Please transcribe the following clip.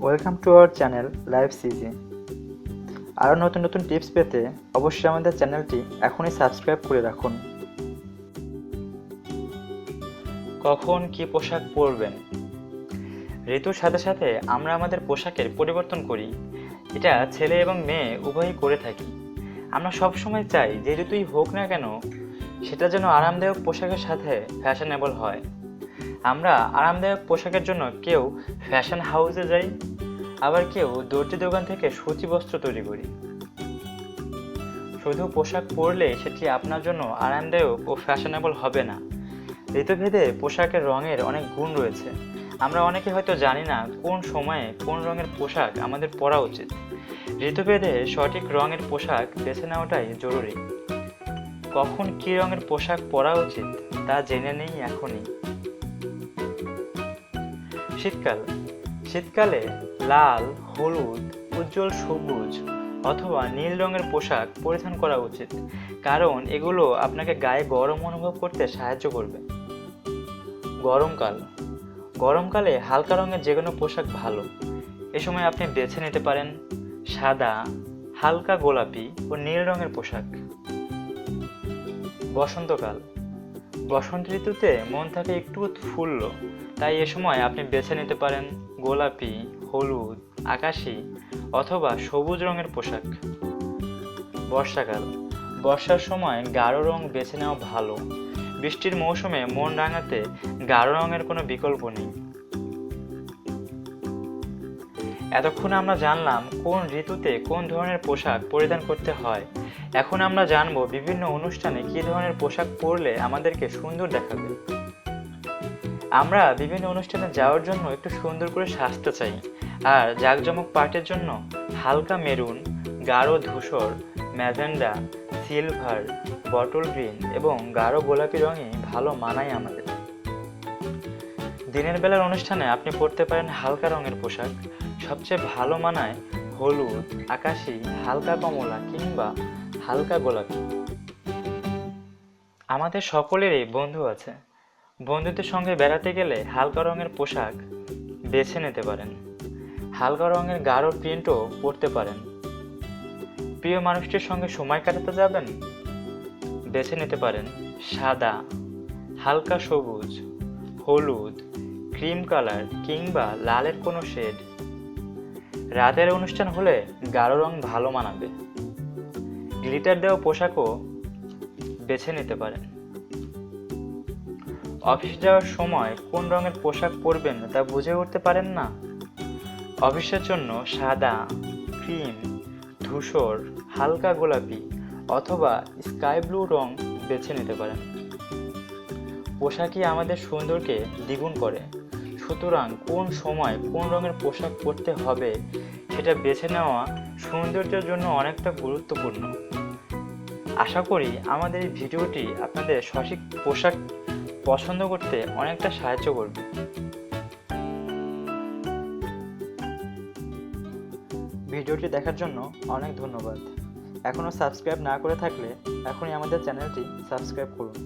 Welcome to our channel live CG আরও নতুন নতুন টিপস পেতে অবশ্যই আমাদের চ্যানেলটি এখনই সাবস্ক্রাইব করে রাখুন। কখন কি পোশাক পরবেন? ঋতুর সাথে সাথে আমরা আমাদের পোশাকের পরিবর্তন করি। এটা ছেলে এবং মেয়ে উভয়ই করে থাকি। আমরা সব সময় চাই যে ঋতুই হোক না কেন, সেটা যেন আরামদায়ক পোশাকের সাথে ফ্যাশনেবল হয়। আমরা আরামদায়ক পোশাকের জন্য কেউ ফ্যাশন হাউসে যাই, আবার কেউ দর্জি দোকান থেকে সূচি বস্ত্র তৈরি করি। শুধু পোশাক পরলে সেটি আপনার জন্য আরামদায়ক ও ফ্যাশনেবল হবে না। ঋতুভেদে পোশাকের রঙের অনেক গুণ রয়েছে। আমরা অনেকে হয়তো জানি না কোন সময়ে কোন রঙের পোশাক আমাদের পরা উচিত। ঋতুভেদে সঠিক রঙের পোশাক বেছে নেওয়াটাই জরুরি। কখন কী রঙের পোশাক পরা উচিত তা জেনে নেই এখনই। শীতকাল। শীতকালে লাল, হলুদ, উজ্জ্বল সবুজ অথবা নীল রঙের পোশাক পরিধান করা উচিত, কারণ এগুলো আপনাকে গায়ে গরম অনুভব করতে সাহায্য করবে। গরমকাল। গরমকালে হালকা রঙের যে কোনো পোশাক ভালো। এ সময় আপনি বেছে নিতে পারেন সাদা, হালকা গোলাপি ও নীল রঙের পোশাক। বসন্তকাল। বসন্ত ঋতুতে মন থাকে একটু উৎফুল্ল তাই এ সময় আপনি বেছে নিতে পারেন গোলাপি, হলুদ, আকাশি অথবা সবুজ রঙের পোশাক। বর্ষাকাল। বর্ষার সময় গাঢ় রং বেছে নেওয়া ভালো। বৃষ্টির মৌসুমে মন রাঙাতে গাঢ় রঙের কোনো বিকল্প নেই। এতক্ষণ আমরা জানলাম কোন ঋতুতে কোন ধরনের পোশাক পরিধান করতে হয়। এখন আমরা জানব বিভিন্ন অনুষ্ঠানে কী ধরনের পোশাক পরলে আমাদেরকে সুন্দর দেখাবে। আমরা বিভিন্ন অনুষ্ঠানে যাওয়ার জন্য একটু সুন্দর করে সাজতে চাই। আর জাঁকজমক পার্টির জন্য হালকা মেরুন, গাঢ় ধূসর ম্যাজেন্ডা সিলভার, বটল গ্রিন এবং গাঢ় গোলাপি রঙই ভালো মানায় আমাদের। দিনের বেলার অনুষ্ঠানে আপনি পরতে পারেন হালকা রঙের পোশাক। সবচেয়ে ভালো মানায় হলুদ, আকাশি, হালকা কমলা কিংবা হালকা গোলাপি। আমাদের সকলেরই বন্ধু আছে। বন্ধুদের সঙ্গে বেড়াতে গেলে হালকা রঙের পোশাক বেছে নিতে পারেন। হালকা রঙের গাঢ় প্রিন্টও পরতে পারেন। প্রিয় মানুষটির সঙ্গে সময় কাটাতে যাবেন? বেছে নিতে পারেন সাদা, হালকা সবুজ, হলুদ, ক্রিম কালার কিংবা লালের কোনো শেড। রাতের অনুষ্ঠান হলে গাঢ় রং ভালো মানাবে। গ্লিটার দেওয়া পোশাকও বেছে নিতে পারেন। অফিস যাওয়ার সময় কোন রঙের পোশাক পরবেন তা বুঝে উঠতে পারেন না? অফিসের জন্য সাদা, ক্রিম, ধূসর, হালকা গোলাপি অথবা স্কাই ব্লু রং বেছে নিতে পারেন। পোশাকই আমাদের সুন্দরকে দ্বিগুণ করে। সুতরাং কোন সময় কোন রঙের পোশাক পরতে হবে সেটা বেছে নেওয়া সৌন্দর্যের জন্য অনেকটা গুরুত্বপূর্ণ। আশা করি আমাদের এই ভিডিওটি আপনাদের সঠিক পোশাক পছন্দ করতে অনেকটা সাহায্য করবে। ভিডিওটি দেখার জন্য অনেক ধন্যবাদ। এখনও সাবস্ক্রাইব না করে থাকলে এখনই আমাদের চ্যানেলটি সাবস্ক্রাইব করুন।